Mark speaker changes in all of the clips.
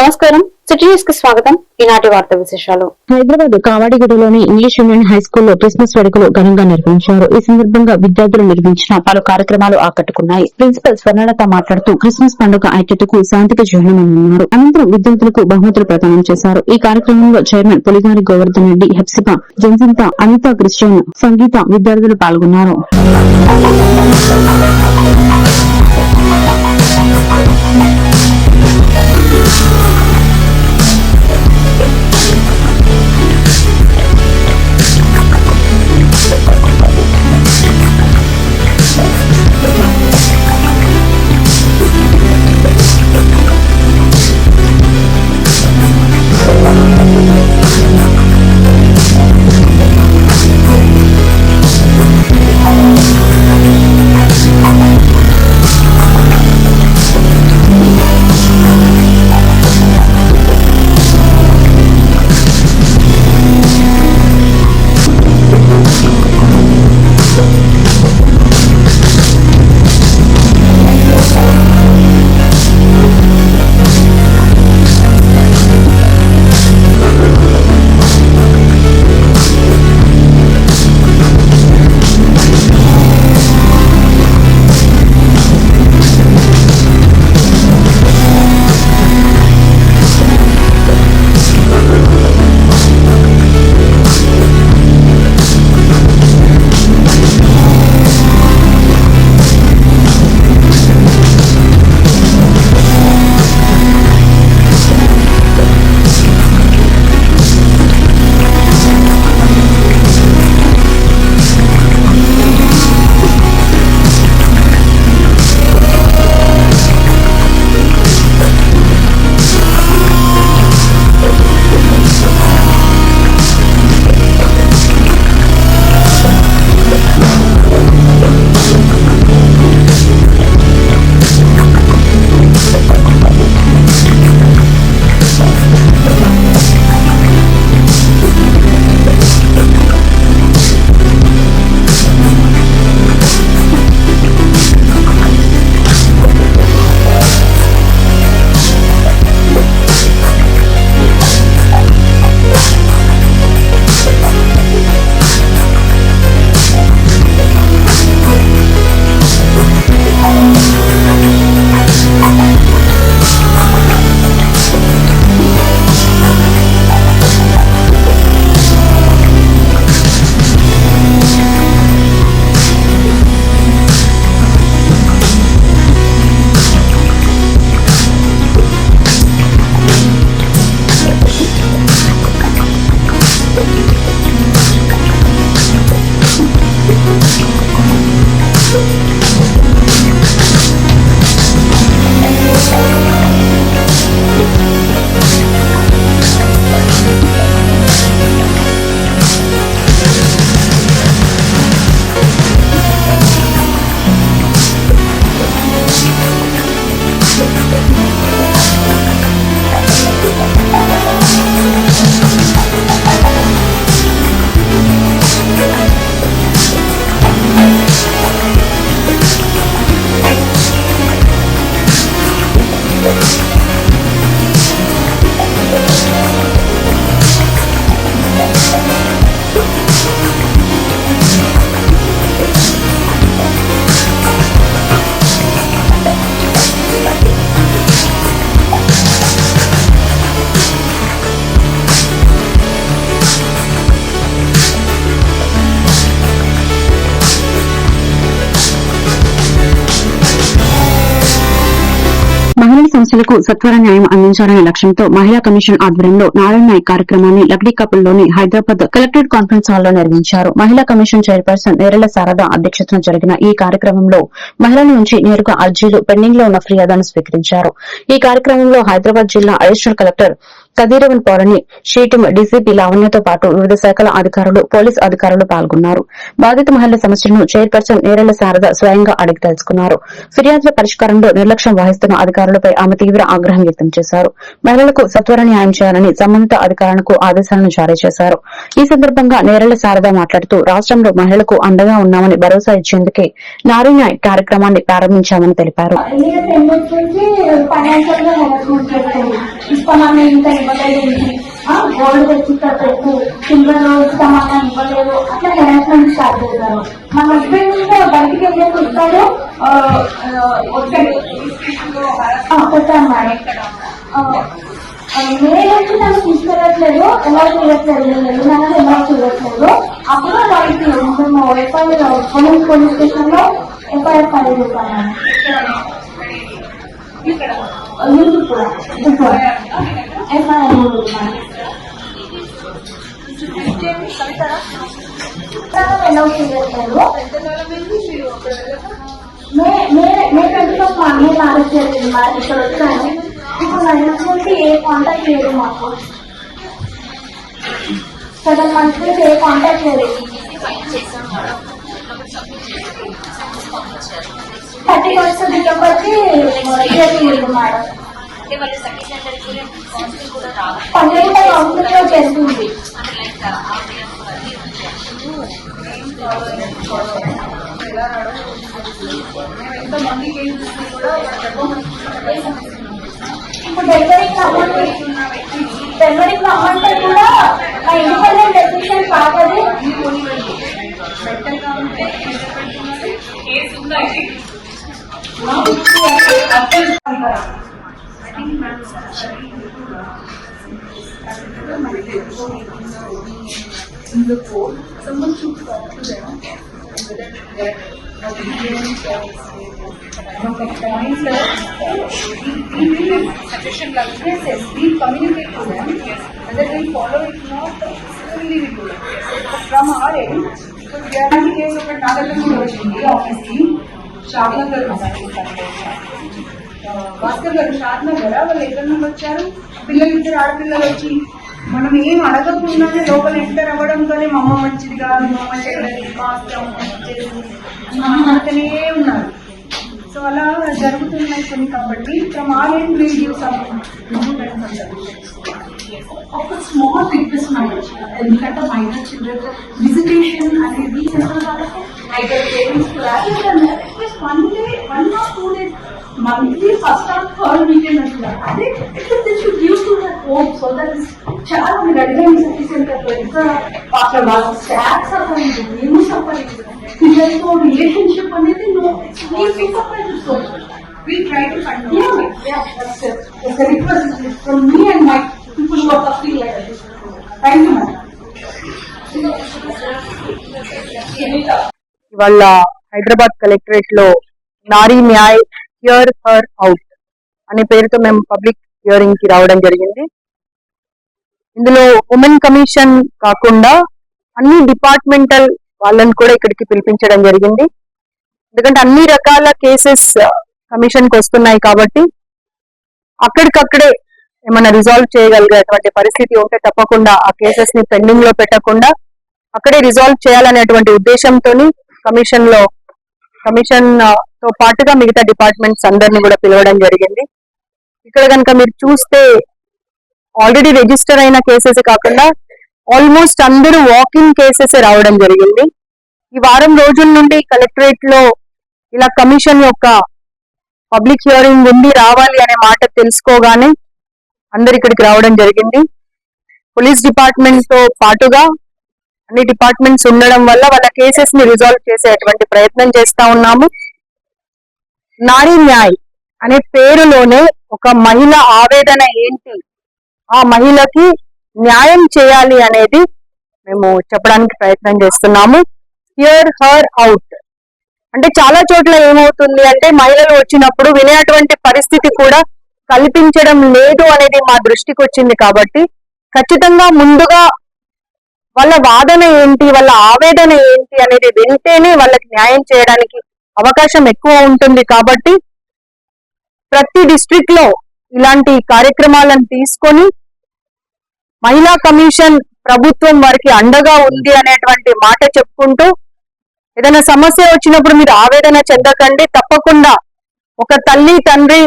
Speaker 1: నమస్కారం. సిటీస్కి స్వాగతం. ఈనాటి వార్త విశేషాలు.
Speaker 2: హైదరాబాద్ కావాడిగూడలోని ఇంగ్లీష్ యూనియన్ హై స్కూల్లో క్రిస్మస్ వేడుకలు ఘనంగా నిర్వహించారు. ఈ సందర్భంగా విద్యార్థులు నిర్వహించిన పలు కార్యక్రమాలు ఆకట్టుకున్నాయి. ప్రిన్సిపల్ స్వర్ణలత మాట్లాడుతూ క్రిస్మస్ పండుగ ఐక్యతకు శాంతికి చిహ్నమన్నారు అనంతరం విద్యార్థులకు బహుమతులు ప్రదానం చేశారు. ఈ కార్యక్రమంలో చైర్మన్ పొలిగారి గోవర్ధన్ రెడ్డి హెప్సిపా జన్సింత అనిత క్రిస్టియన్ సంగీత విద్యార్థులు పాల్గొన్నారు. మహిళలకు సత్వర న్యాయం అందించాలనే లక్ష్యంతో మహిళా కమిషన్ ఆధ్వర్యంలో నారాయణ నాయక్ కార్యక్రమాన్ని లక్డీకపుల్లోని హైదరాబాద్ కలెక్టరేట్ కాన్ఫరెన్స్ హాల్లో నిర్వహించారు. మహిళా కమిషన్ చైర్పర్సన్ నేరల శారద అధ్యక్షతన జరిగిన ఈ కార్యక్రమంలో మహిళల నుంచి నేరుగా అర్జీలు పెండింగ్లో ఉన్న ఫిర్యాదులను స్వీకరించారు. ఈ కార్యక్రమంలో హైదరాబాద్ జిల్లా అడిషనల్ కలెక్టర్ కదిరవన్ పౌరని షీటిం డీసీపీ లావణ్యతో పాటు వివిధ శాఖల అధికారులు పోలీస్ అధికారులు పాల్గొన్నారు. బాధిత మహిళల సమస్యలను చైర్పర్సన్ నేరెళ్ళ శారద స్వయంగా అడిగి తెలుసుకున్నారు. ఫిర్యాదుల పరిష్కారంలో నిర్లక్ష్యం వహిస్తున్న అధికారులపై ఆమె తీవ్ర ఆగ్రహం వ్యక్తం చేశారు. మహిళలకు సత్వర న్యాయం చేయాలని సంబంధిత అధికారులకు ఆదేశాలను జారీ చేశారు. ఈ సందర్భంగా నేరెళ్ళ శారద మాట్లాడుతూ రాష్ట్రంలో మహిళలకు అండగా ఉన్నామని భరోసా ఇచ్చేందుకే నారీ న్యాయ్ కార్యక్రమాన్ని ప్రారంభించామని తెలిపారు.
Speaker 3: ఎన్నిక టెండర్స్ నుంచి ఫైనాన్షియల్గా హెరాస్మెంట్ చేస్తుంది ఇస్తామని ఇంత ఇవ్వలేదు గోల్డ్ తెచ్చి ఇక్కడ పెట్టు సిల్వర్ ఇస్తామన్నా ఇవ్వలేదు అట్లా హెరాస్మెంట్ స్టార్ట్ చేశారు మా హస్బెండ్ బయటికి వెళ్ళేసి వస్తాడు ఆ, ఆ, వచ్చాడు ఆ, పెట్టాను మేడం ఆ, ఆ, నేను వచ్చి నన్ను తీసుకెళ్ళట్లేదు ఎలా చేయట్లేదు నేను వెళ్ళినానని ఎలా చేయట్లేదు అప్పుడు వాడికి మేము ఎఫ్ఐఆర్ పోలీస్ పోలీస్ స్టేషన్లో ఎఫ్ఐఆర్ ఫైల్ చేశాను యూట్యూబ్ కూడా ఎఫ్ఐఆర్ ఎలా చేయట్లేదు మే మే మే మ్యారేజ్ జరిగింది ఇక్కడ వచ్చాను ఇప్పుడు నైన్ ఏ కాంటాక్ట్ లేదు మాకు సెవెన్ మంత్స్ నుంచి ఏ కాంటాక్ట్ లేదు థర్టీ ఫస్ట్ డిసెంబర్కి జరిగింది మేడం.
Speaker 4: అంటే వాళ్ళు సెకండ్ సెంటర్ కూడా కౌన్సిల్ కూడా రావాలి
Speaker 3: పన్నెండు కౌన్సిల్లో చేస్తుంది
Speaker 4: అంటే లైక్
Speaker 3: ఇప్పుడు డెలివరీకి రమ్మంటే కూడా
Speaker 5: suggestion like this is we communicate to them whether they follow it or not only we do it. From our end, so we are in case of a Nagarjuna వచ్చింది ఆఫీస్ కి షాద్ నగర్ భాస్కర్ గారు షాద్ నగర్ వాళ్ళు ఎక్కడి నుండి వచ్చారు పిల్లలు ఇద్దరు ఆడపిల్లలు వచ్చి మనం ఏం అడగకుండానే లోపల ఎంటర్ అవ్వడంతోనే మా అమ్మ మంచిది కాదు మా అమ్మ చెడ్డది మా ఉన్నారు సో అలా జరుగుతున్నాయి కొన్ని కాబట్టి from our end will give some
Speaker 3: ఒక స్మాల్ రిక్వెస్ట్ మేడం ఎందుకంటే మైనర్ చిల్డ్రన్ విజిటేషన్ అనేది సెంట్రల్ వాళ్ళకు? Parents one day one or two days Monthly first or third weekend అట్లా అదే this should give to that home so that చాలా మంది అడిగారు సర్వీ centre లో ఎంత అక్కడ వాళ్ళ స్టాఫ్ సఫర్ మేము సఫర్ పిల్లలతో రిలేషన్షిప్ అనేది suffer so
Speaker 5: will try to find
Speaker 3: Yeah, yeah, that's it. It's a request from me and my people who are suffering like this. Thank you, madam.
Speaker 6: ఇవాళ Hyderabad collectorate లో నారీ NYAY here her out అనే పేరుతో మేము public హియరింగ్కి రావడం జరిగింది. ఇందులో women commission కాకుండా అన్ని డిపార్ట్మెంటల్ వాళ్ళని కూడా ఇక్కడికి పిలిపించడం జరిగింది. ఎందుకంటే అన్ని రకాల కేసెస్ కమిషన్కి uh, వస్తున్నాయి కాబట్టి అక్కడికక్కడే ఏమైనా రిజాల్వ్ చేయగలిగేటువంటి పరిస్థితి ఉంటే తప్పకుండా ఆ కేసెస్ని పెండింగ్లో పెట్టకుండా అక్కడే రిజాల్వ్ చేయాలనేటువంటి ఉద్దేశంతో కమిషన్లో కమిషన్తో పాటుగా మిగతా డిపార్ట్మెంట్స్ అందరిని కూడా పిలవడం జరిగింది. ఇక్కడ కనుక మీరు చూస్తే ఆల్రెడీ రిజిస్టర్ అయిన కేసెస్ కాకుండా ఆల్మోస్ట్ అందరూ వాకింగ్ కేసెస్ రావడం జరిగింది. ఈ వారం రోజుల నుండి కలెక్టరేట్లో ఇలా కమిషన్ యొక్క పబ్లిక్ హియరింగ్ ఉంది రావాలి అనే మాట తెలుసుకోగానే అందరు ఇక్కడికి రావడం జరిగింది. పోలీస్ డిపార్ట్మెంట్తో పాటుగా అన్ని డిపార్ట్మెంట్స్ ఉండడం వల్ల వాళ్ళ కేసెస్ని రిజాల్వ్ చేసేటువంటి ప్రయత్నం చేస్తా ఉన్నాము. నారీ న్యాయ్ అనే పేరులోనే ఒక మహిళ ఆవేదన ఏంటి? ఆ మహిళకి న్యాయం చేయాలి అనేది మేము చెప్పడానికి ప్రయత్నం చేస్తున్నాము. హియర్ హర్ అవుట్ అంటే చాలా చోట్ల ఏమవుతుంది అంటే మహిళలు వచ్చినప్పుడు వినేటువంటి పరిస్థితి కూడా కల్పించడం లేదు అనేది మా దృష్టికి వచ్చింది కాబట్టి ఖచ్చితంగా ముందుగా వాళ్ళ వాదన ఏంటి? వాళ్ళ ఆవేదన ఏంటి అనేది వింటేనే వాళ్ళకి న్యాయం చేయడానికి అవకాశం ఎక్కువ ఉంటుంది కాబట్టి ప్రతి డిస్ట్రిక్ట్లో ఇలాంటి కార్యక్రమాలను తీసుకొని మహిళా కమిషన్ ప్రభుత్వం వారికి అండగా ఉంది అనేటువంటి మాట చెప్పుకుంటూ ఏదైనా సమస్య వచ్చినప్పుడు మీరు ఆవేదన చెందకండి. తప్పకుండా ఒక తల్లి తండ్రి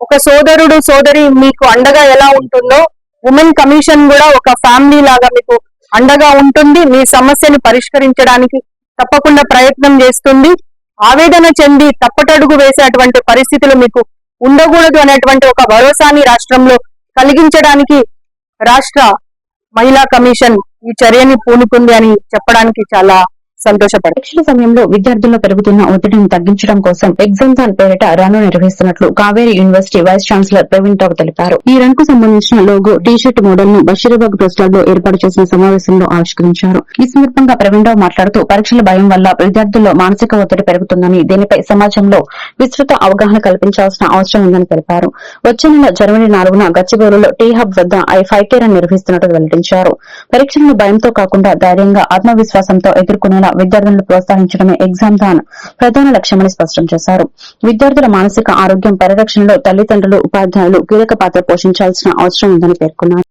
Speaker 6: ఒక సోదరుడు సోదరి మీకు అండగా ఎలా ఉంటుందో ఉమెన్ కమిషన్ కూడా ఒక ఫ్యామిలీ లాగా మీకు అండగా ఉంటుంది మీ సమస్యను పరిష్కరించడానికి తప్పకుండా ప్రయత్నం చేస్తుంది. ఆవేదన చెంది తప్పటడుగు వేసేటువంటి పరిస్థితులు మీకు ఉండకూడదు అనేటువంటి ఒక భరోసాని రాష్ట్రంలో కలిగించడానికి రాష్ట్ర మహిళా కమిషన్ ఈ చర్యని పూనుకుంది అని చెప్పడానికి చాలా సంతోషపడుతుంది
Speaker 2: పరీక్షల సమయంలో విద్యార్థుల్లో పెరుగుతున్న ఒత్తిడిని తగ్గించడం కోసం ఎగ్జామ్ థాన్ పేరిట రన్ నిర్వహిస్తున్నట్లు Kaveri university vice chancellor Praveen Rao తెలిపారు. ఈ రన్కు సంబంధించిన లోగో టీ షర్ట్ మోడల్ను బషీరాబాద్ ప్రెస్ క్లబ్లో ఏర్పాటు చేసిన సమావేశంలో ఆవిష్కరించారు. ఈ సందర్భంగా ప్రవీణ్ రావు మాట్లాడుతూ పరీక్షల భయం వల్ల విద్యార్థుల్లో మానసిక ఒత్తిడి పెరుగుతుందని దీనిపై సమాజంలో విస్తృత అవగాహన కల్పించాల్సిన అవసరం ఉందని తెలిపారు. వచ్చే నెల జనవరి నాలుగున గచ్చిబౌరులో టీ హబ్ వద్ద ఐ ఫైవ్ కే రన్ వెల్లడించారు. పరీక్షలను భయంతో కాకుండా ధైర్యంగా ఆత్మవిశ్వాసంతో ఎదుర్కొనేలా విద్యార్థులను ప్రోత్సహించడమే ఎగ్జామ్ దాన్ ప్రధాన లక్ష్యమని స్పష్టం చేశారు. విద్యార్థుల మానసిక ఆరోగ్యం పరిరక్షణలో తల్లిదండ్రులు ఉపాధ్యాయులు కీలక పాత్ర పోషించాల్సిన అవసరం ఉందని పేర్కొన్నారు.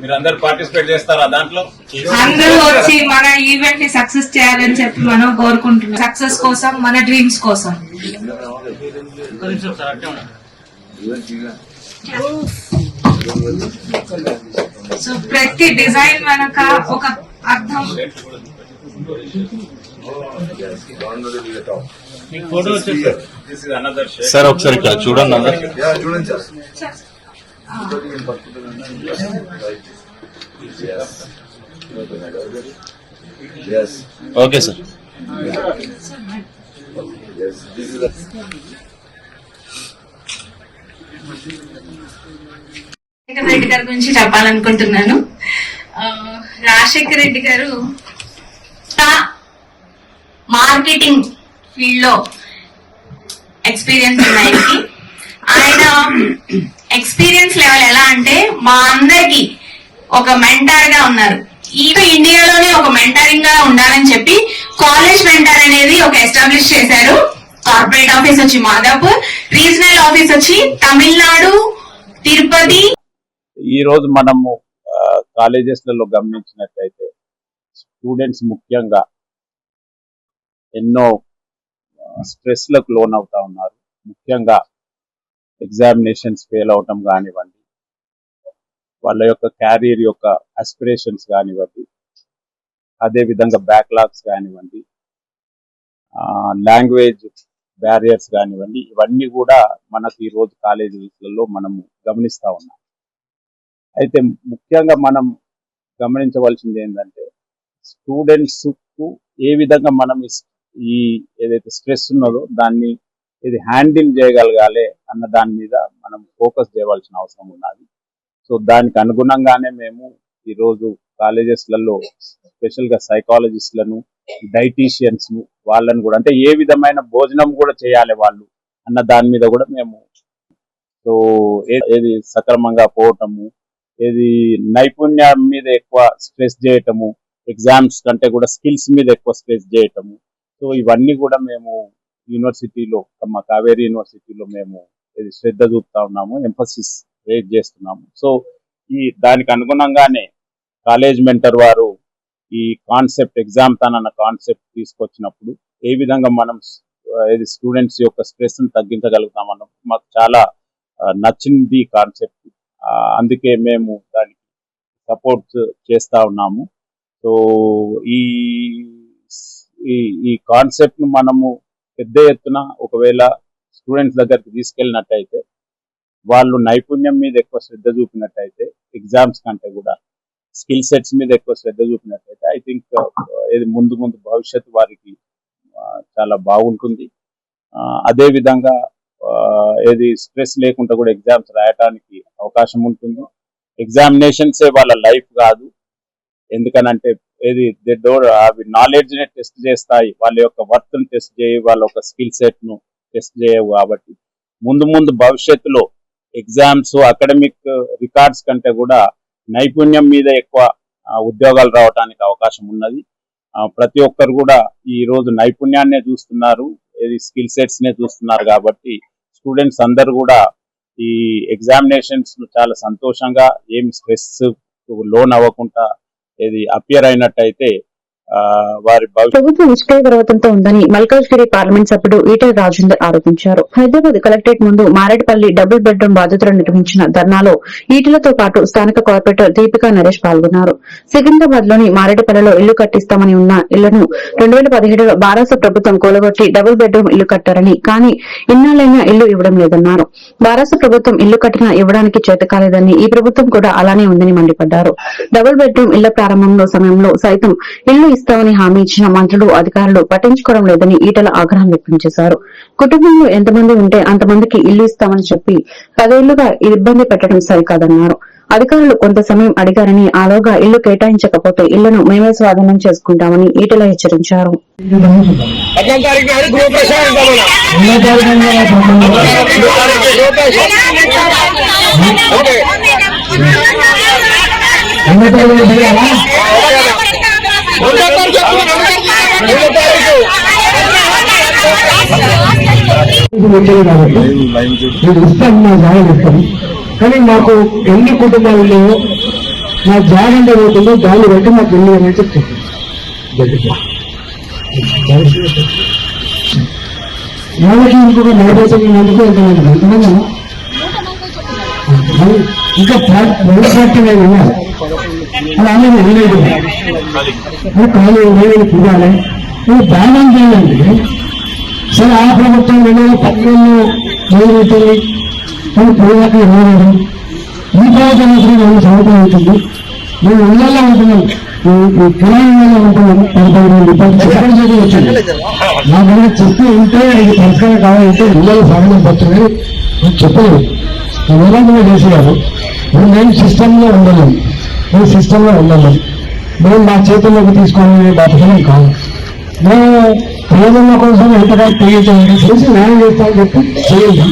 Speaker 7: మీరు అందరు పార్టిసిపేట్ చేస్తారా దాంట్లో?
Speaker 4: అందరూ వచ్చి మన ఈవెంట్ని సక్సెస్ చేయాలని చెప్పి మనం కోరుకుంటున్నాం. సక్సెస్ కోసం మన డ్రీమ్స్ కోసం. సో ప్రతి డిజైన్ ఒక అర్థం.
Speaker 8: సార్ ఒకసారి చూడండి చూడండి సార్ ఒకసారి ఓకే సార్.
Speaker 4: రెడ్డి గారి గురించి చెప్పాలనుకుంటున్నాను. రాజశేఖర్ రాజశేఖర రెడ్డి గారు మార్కెటింగ్ ఫీల్డ్లో ఎక్స్పీరియన్స్ ఉన్నాయి. ఆయన ఎక్స్పీరియన్స్ లెవెల్ ఎలా అంటే మా అందరికి ఒక మెంటార్గా ఉన్నారు. ఈవెన్ ఇండియాలోనే ఒక మెంటరింగ్గా ఉండాలని చెప్పి కాలేజ్ మెంటర్ అనేది ఒక ఎస్టాబ్లిష్ చేశారు. కార్పొరేట్ ఆఫీస్ వచ్చి మాదాపూర్ రీజనల్ ఆఫీస్ వచ్చి తమిళనాడు తిరుపతి.
Speaker 7: ఈ రోజు మనము కాలేజెస్లలో గమనించినట్లయితే స్టూడెంట్స్ ముఖ్యంగా ఎన్నో స్ట్రెస్లకు లోన్ అవుతా ఉన్నారు. ముఖ్యంగా ఎగ్జామినేషన్స్ ఫెయిల్ అవటం కానివ్వండి వాళ్ళ యొక్క క్యారియర్ యొక్క అస్పిరేషన్స్ కానివ్వండి అదే విధంగా బ్యాక్లాగ్స్ కానివ్వండి లాంగ్వేజ్ బ్యారియర్స్ కానివ్వండి ఇవన్నీ కూడా మనకి ఈ రోజు కాలేజీలలో మనము గమనిస్తా ఉన్నాం. అయితే ముఖ్యంగా మనం గమనించవలసింది ఏంటంటే స్టూడెంట్స్కు ఏ విధంగా మనం ఈ ఏదైతే స్ట్రెస్ ఉన్నదో దాన్ని ఇది హ్యాండిల్ చేయగలగాలి అన్న దాని మీద మనం ఫోకస్ చేయవలసిన అవసరం ఉన్నది. సో దానికి అనుగుణంగానే మేము ఈరోజు కాలేజెస్లలో స్పెషల్గా సైకాలజిస్ట్లను డైటీషియన్స్ను వాళ్ళని కూడా అంటే ఏ విధమైన భోజనం కూడా చేయాలి వాళ్ళు అన్న దాని మీద కూడా మేము సో ఏది సక్రమంగా పోవటము ఏది నైపుణ్యం మీద ఎక్కువ స్ట్రెస్ చేయటము ఎగ్జామ్స్ కంటే కూడా స్కిల్స్ మీద ఎక్కువ స్ట్రెస్ చేయటము సో ఇవన్నీ కూడా మేము యూనివర్సిటీలో మా కావేరీ యూనివర్సిటీలో మేము ఇది శ్రద్ధ చూపుతా ఉన్నాము ఎంఫసిస్ రేట్ చేస్తున్నాము. సో ఈ దానికి అనుగుణంగానే కాలేజ్ మెంటర్ వారు ఈ కాన్సెప్ట్ ఎగ్జామ్ తనన్న అన్న కాన్సెప్ట్ తీసుకొచ్చినప్పుడు ఏ విధంగా మనం ఇది స్టూడెంట్స్ యొక్క స్ట్రెస్ తగ్గించగలుగుతామన్న మాకు చాలా నచ్చింది కాన్సెప్ట్ అందుకే మేము దానికి సపోర్ట్ చేస్తూ ఉన్నాము. సో ఈ ఈ ఈ మనము పెద్ద ఎత్తున ఒకవేళ స్టూడెంట్స్ దగ్గరికి తీసుకెళ్ళినట్టయితే వాళ్ళు నైపుణ్యం మీద ఎక్కువ శ్రద్ధ చూపినట్టయితే ఎగ్జామ్స్ కంటే కూడా స్కిల్ సెట్స్ మీద ఎక్కువ శ్రద్ధ చూపినట్టయితే ఐ థింక్ ఇది ముందు ముందు భవిష్యత్తు వారికి చాలా బాగుంటుంది. ఆ, అదే విధంగా ఆ, ఏది స్ట్రెస్ లేకుండా కూడా ఎగ్జామ్స్ రాయటానికి అవకాశం ఉంటుంది. ఎగ్జామినేషన్సే వాళ్ళ లైఫ్ కాదు. ఎందుకనంటే ఏది డోర్ అవి నాలెడ్జ్ని టెస్ట్ చేస్తాయి. వాళ్ళ యొక్క వర్త్ను టెస్ట్ చేయి వాళ్ళ యొక్క స్కిల్ సెట్ను టెస్ట్ చేయవు కాబట్టి. ముందు ముందు భవిష్యత్తులో ఎగ్జామ్స్ అకాడమిక్ రికార్డ్స్ కంటే కూడా నైపుణ్యం మీద ఎక్కువ ఉద్యోగాలు రావడానికి అవకాశం ఉన్నది. ప్రతి ఒక్కరు కూడా ఈ రోజు నైపుణ్యాన్నే చూస్తున్నారు ఏది స్కిల్ సెట్స్ నే చూస్తున్నారు కాబట్టి స్టూడెంట్స్ అందరు కూడా ఈ ఎగ్జామినేషన్స్ చాలా సంతోషంగా ఏం స్ట్రెస్ లోన్ అవ్వకుండా ఏది అపియర్ అయినట్టయితే వారి
Speaker 2: ప్రభుత్వం నిష్క్రియ పర్వతంతో ఉందని మల్కాజ్గిరి పార్లమెంట్ సభ్యుడు ఈటల రాజేందర్ ఆరోపించారు. హైదరాబాద్ కలెక్టరేట్ ముందు మారేడుపల్లి డబుల్ బెడ్రూమ్ బాధితులు నిర్వహించిన ధర్నాలో ఈటలతో పాటు స్థానిక కార్పొరేటర్ దీపికా నరేష్ పాల్గొన్నారు. సికింద్రాబాద్లోని మారేడుపల్లిలో ఇల్లు కట్టిస్తామని ఉన్న ఇళ్ళను రెండు వేల పదిహేడులో బారాస ప్రభుత్వం కూలగొట్టి డబుల్ బెడ్రూమ్ ఇల్లు కట్టారని కానీ ఇన్నాళ్ళైనా ఇల్లు ఇవ్వడం లేదన్నారు. బారాస ప్రభుత్వం ఇల్లు కట్టినా ఇవ్వడానికి చేత కాలేదని ఈ ప్రభుత్వం కూడా అలానే ఉందని మండిపడ్డారు. డబుల్ బెడ్రూమ్ ఇళ్ళ ప్రారంభంలో సమయంలో సైతం ఇల్లు ఇస్తామని హామీ ఇచ్చిన మంత్రులు అధికారులు పట్టించుకోవడం లేదని ఈటల ఆగ్రహం వ్యక్తం చేశారు. కుటుంబంలో ఎంతమంది ఉంటే అంతమందికి ఇల్లు ఇస్తామని చెప్పి పదేళ్ళుగా ఇబ్బంది పెట్టడం సరికాదన్నారు. అధికారులు కొంత సమయం అడిగారని ఆలోగా ఇల్లు కేటాయించకపోతే ఇళ్ళను మేమే స్వాధీనం చేసుకుంటామని ఈటల హెచ్చరించారు.
Speaker 9: పద్నాలుగు
Speaker 10: ఇస్తాను నా జాగా ఇస్తాను కానీ మాకు ఎన్ని కుటుంబాలలో నా జాగా ఎంత పోతుందో దాన్ని బట్టి మాకు ఎన్ని అని చెప్తాను వాళ్ళకి ఇంకొక నలభై తొమ్మిది మందికి ఎంతమంది ఎంతమంది ఇంకా రెండు నేను విన్నాను అది ఆమె వినలేదు ఖాళీ చూడాలి. ఇది దానం చేయండి సరే ఆ ప్రభుత్వం రెండు వేల పదిహేను మొదలెట్టింది కానీ పోయాక ఇవ్వలేదు ఈ ప్రభుత్వం వచ్చిన రెండు సంవత్సరం అవుతుంది మేము ఇళ్ళల్లో ఉంటున్నాం. ఈ- ఉంటున్నాం. వేల రూపాయలు చెప్పడం చేసి వచ్చింది నా దగ్గర చెప్తే ఉంటే ఇది పరిష్కారం కావాలంటే ఇళ్ళలో సాగడం పడుతుంది అని చెప్పలేదు. నిరంతరం చేసేవారు. మేము మేము సిస్టంలో ఉండలేము. మేము సిస్టంలో ఉండలేము మేము మా చేతుల్లోకి తీసుకొని బతకలేం కాదు. మేము ప్రయోజనం కోసం ఎంతగా తెలియజేయండి చేసి న్యాయం చేస్తామని చెప్పి చేయండి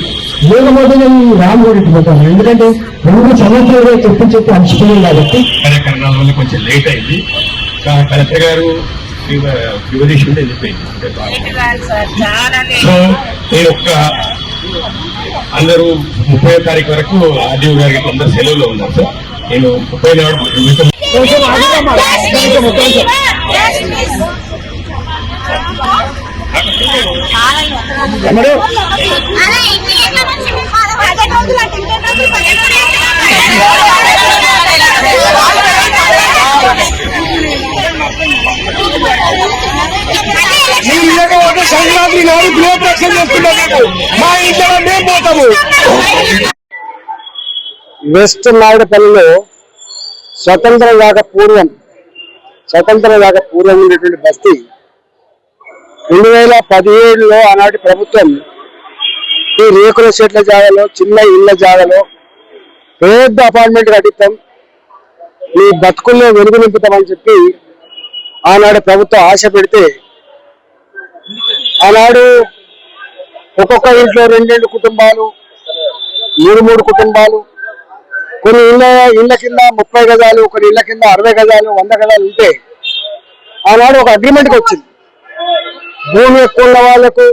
Speaker 10: లేకపోతే నేను రామ్ కూడా ఇట్టుకుంటాను ఎందుకంటే రెండు సంవత్సరాలు చెప్పి చెప్పి అలసిపోయాం కాబట్టి.
Speaker 9: కార్యక్రమాల వల్ల కొంచెం లేట్ అయింది. కలెక్టర్ గారు. సో నేను ఒక్క అందరూ ముప్పై తారీఖు వరకు ఆర్డీఓ గారికి అందరు సెలవులో ఉన్నారు సార్. నేను ముప్పై సంక్రాంతి నాడు గృహప్రవేశం చేస్తున్నారు మా ఇంట్లో మేము పోతాము.
Speaker 10: వెస్ట్ నాయుడుపల్లిలో స్వతంత్ర రాక పూర్వం స్వతంత్ర రాక పూర్వం ఉండేటువంటి బస్తీ రెండు వేల పదిహేడులో ఆనాటి ప్రభుత్వం ఈ రేకుల చెట్ల జాగాలో చిన్న ఇళ్ళ జాగాలో పెద్ద అపార్ట్మెంట్ కట్టిస్తాం. మీ బతుకుల్లో వెలుగు నింపుతామని చెప్పి ఆనాడు ప్రభుత్వం ఆశ పెడితే ఆనాడు ఒక్కొక్క ఇంట్లో రెండు రెండు కుటుంబాలు మూడు మూడు కుటుంబాలు కొన్ని ఇళ్ళ ఇళ్ళ కింద ముప్పై గజాలు కొన్ని ఇళ్ళ కింద అరవై గజాలు వంద గజాలు ఉంటే ఆనాడు ఒక అగ్రిమెంట్కి వచ్చింది. భూమి ఎక్కువ ఉన్న వాళ్ళకు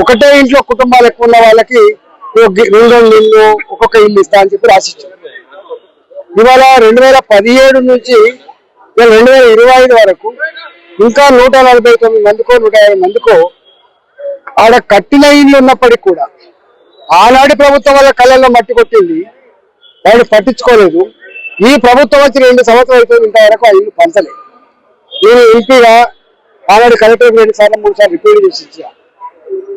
Speaker 10: ఒకటే ఇంట్లో కుటుంబాలు ఎక్కువ ఉన్న వాళ్ళకి రెండు రెండు ఇల్లు ఒక్కొక్క ఇల్లు ఇస్తా అని చెప్పి రాసిచ్చారు. ఇవాళ రెండు వేల పదిహేడు నుంచి రెండు వేల ఇరవై ఐదు వరకు ఇంకా నూట నలభై తొమ్మిది మందికో నూట యాభై మందికో ఆడ కట్టిన ఇల్లు ఉన్నప్పటికీ కూడా ఆనాడు ప్రభుత్వం వల్ల కళ్ళల్లో మట్టి కొట్టింది. వాళ్ళు పట్టించుకోలేదు. ఈ ప్రభుత్వం వచ్చి రెండు సంవత్సరాలు అయిపోయింది ఇంతవరకు ఆ ఇల్లు పంచలేదు నేను ఎంపీగా ఆనాడు కలెక్టర్ రెండు సార్లు మూడు సార్లు రిపేర్ చేసి ఇచ్చా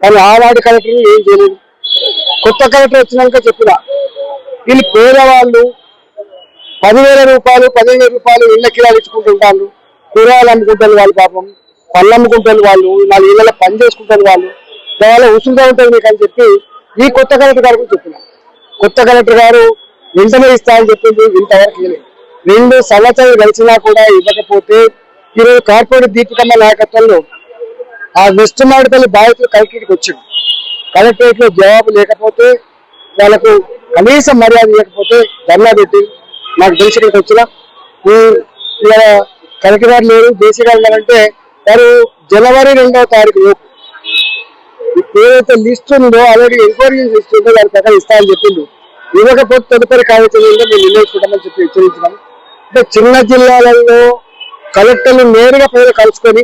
Speaker 10: కానీ ఆనాడు కలెక్టర్ ఏం చేయలేదు. కొత్త కలెక్టర్ వచ్చినాక చెప్పిన. వీళ్ళు పేదవాళ్ళు పదివేల రూపాయలు పదిహేను వేల రూపాయలు ఇళ్ళ కిరాలు ఇచ్చుకుంటుంటారు. కూరగాయలు అమ్ముకుంటారు వాళ్ళు పాపం. పళ్ళు అమ్ముకుంటారు వాళ్ళు. నాలుగు ఇళ్ళలో పని చేసుకుంటారు వాళ్ళు. దానివల్ల ఉసులుగా ఉంటుంది మీకు అని చెప్పి ఈ కొత్త కలెక్టర్ గారికి చెప్పిన. కొత్త కలెక్టర్ గారు వెంటనే ఇస్తా అని చెప్పింది ఇంతవరకు లేదు రెండు సంవత్సరాలు గడిచినా కూడా ఇవ్వకపోతే ఈరోజు కార్పొరేట్ దీపికమ్మ నాయకత్వంలో ఆ వెస్ట్ మాడిపల్లి బాధితులు కలెక్టరేట్కి వచ్చింది. కలెక్టరేట్లో జవాబు లేకపోతే వాళ్ళకు కనీసం మర్యాద లేకపోతే ధర్నా పెట్టి నాకు తెలిసి ఇక్కడికి వచ్చిన. ఇలా కలెక్టర్ గారు లేరు దేశీ గారు ఉన్నారంటే వారు జనవరి రెండవ తారీఖు లోపు ఏదైతే లిస్ట్ ఉందో ఆల్రెడీ ఎంక్వైరీ లిస్ట్ ఉందో దాని ప్రకారం ఇస్తా అని చెప్పిండు. ఇవ్వకపోతే తదుపరి కార్యాచరణ మేము నిర్ణయించుకుంటామని చెప్పి హెచ్చరించడం అంటే చిన్న జిల్లాలలో కలెక్టర్లు నేరుగా ప్రజలు కలుసుకొని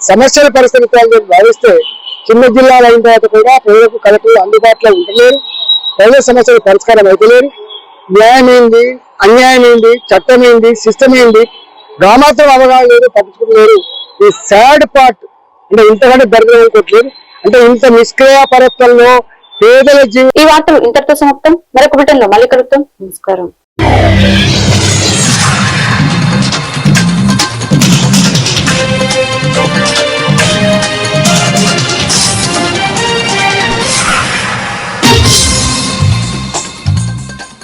Speaker 10: సమస్యల పరిస్థితులు భావిస్తే చిన్న జిల్లాలు అయిన తర్వాత కూడా ప్రజలకు కలెక్టర్లు అందుబాటులో ఉండలేరు. ప్రజల సమస్యలు పరిష్కారం అయితలేరు. న్యాయం ఏంది? అన్యాయం ఏంది? చట్టం ఏంది? సిస్టమ్ ఏంది? గ్రామాంతరం అవగాహన లేదు పట్టించుకోలేరు ఈ సాడ్ పార్ట్ అంటే ఇంతకంటే దరిద్రం అనుకోవట్లేదు అంటే ఇంత నిష్క్రియాపరత్వంలో పేదల జీవి
Speaker 1: ఈ వార్త ఇంతటితో సమాప్తం మరొక బ్రిటన్లో మళ్ళీ కలుగుతాం నమస్కారం.